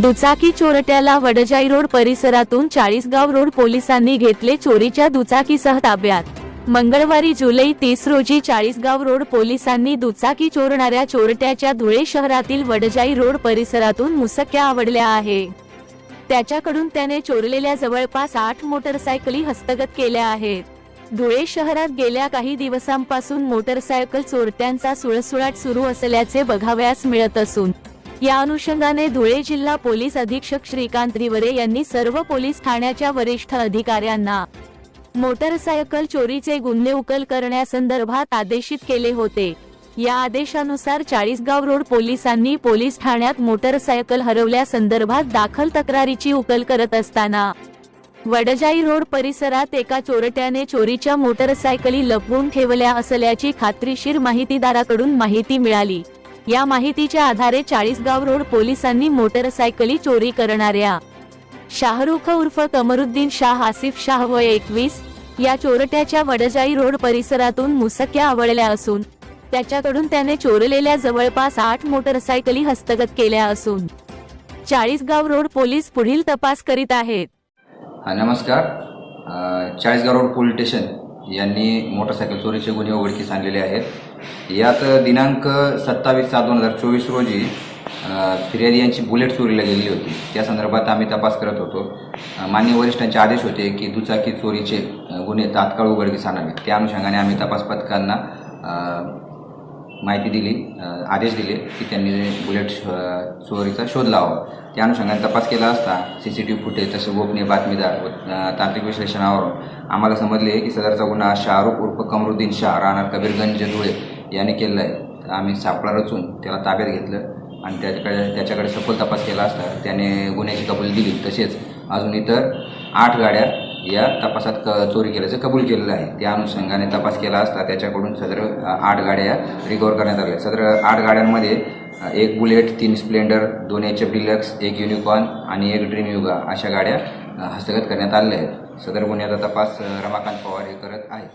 दुचाकी चोरट्याला वडजाई रोड परिसरातून चाळीसगाव रोड पोलिसांनी घेतले चोरीच्या दुचाकीसह ताब्यात. मंगळवारी जुलै तीस रोजी चाळीसगाव रोड पोलिसांनी दुचाकी चोरणाऱ्या चोरट्याच्या धुळे शहरातील वडजाई रोड परिसरातून मुसक्या आवडल्या आहे. त्याच्याकडून त्याने चोरलेल्या जवळपास आठ मोटरसायकली हस्तगत केल्या आहेत. धुळे शहरात गेल्या काही दिवसांपासून मोटरसायकल चोरट्यांचा सुळसुळाट सुरू असल्याचे बघावयास मिळत असून या अनुषंगाने धुळे जिल्हा पोलीस अधीक्षक श्रीकांत रिवरे यांनी सर्व पोलीस ठाण्याच्या वरिष्ठ अधिकाऱ्यांना मोटरसायकल चोरीचे गुन्हे उकल करण्यासंदर्भात आदेशित केले होते. या आदेशानुसार चाळीसगाव रोड पोलिसांनी पोलीस ठाण्यात मोटरसायकल हरवल्यासंदर्भात दाखल तक्रारीची उकल करत असताना वडजाई रोड परिसरात एका चोरट्याने चोरीच्या मोटरसायकली लपवून ठेवल्या असल्याची खात्रीशीर माहितीदाराकडून माहिती मिळाली. या माहितीच्या आधारे चाळीसगाव रोड पोलिसांनी मोटरसायकली चोरी करणाऱ्या शाहरुख उर्फ कमरुद्दीन शाह आसिफ शाह वय एकवीस या चोरट्याच्या वडजाई रोड परिसरातून मुसक्या आवळल्या असून त्याच्याकडून त्याने चोरलेल्या जवळपास आठ मोटरसायकली हस्तगत केल्या असून चाळीसगाव रोड पोलीस पुढील तपास करीत आहेत. नमस्कार. चाळीसगाव रोड पोलीस स्टेशन यांनी मोटरसायकल चोरीचे गुन्हे उघडकीस आणलेले आहेत. यात दिनांक सत्तावीस सात दोन हजार चोवीस रोजी फिर्यादी यांची बुलेट चोरीला गेलेली होती. त्या संदर्भात आम्ही तपास करत होतो. मान्य वरिष्ठांचे आदेश होते की दुचाकी चोरीचे गुन्हे तात्काळ उघडकीस आणावे. त्या अनुषंगाने आम्ही तपास पथकांना माहिती दिली आदेश दिले की त्यांनी बुलेट चोरीचा शोध लावा त्या अनुषंगाने तपास केला असता C C T V footage तसे गोपनीय बातमीदार व तांत्रिक विश्लेषणावरून आम्हाला समजले की सदरचा गुन्हा शाहरुख उर्फ कमरुद्दीन शाह राहणार कबीरगंज धुळे याने केलेला आहे. आम्ही सापळा रचून त्याला ताब्यात घेतलं आणि त्याच्याकडे त्याच्याकडे सखोल तपास केला असता त्याने गुन्ह्याची कबुली दिली. तसेच अजून इतर आठ गाड्या या तपासात क चोरी केल्याचं कबूल केलेलं आहे. त्या अनुषंगाने तपास केला असता त्याच्याकडून सदर आठ गाड्या रिकवर करण्यात आल्या. सदर आठ गाड्यांमध्ये एक बुलेट तीन स्प्लेंडर दोन एच एफ डिलक्स एक युनिकॉर्न आणि एक ड्रीम युगा अशा गाड्या हस्तगत करण्यात आलेल्या आहेत. सदर गुन्ह्याचा तपास रमाकांत पवार हे करत आहेत.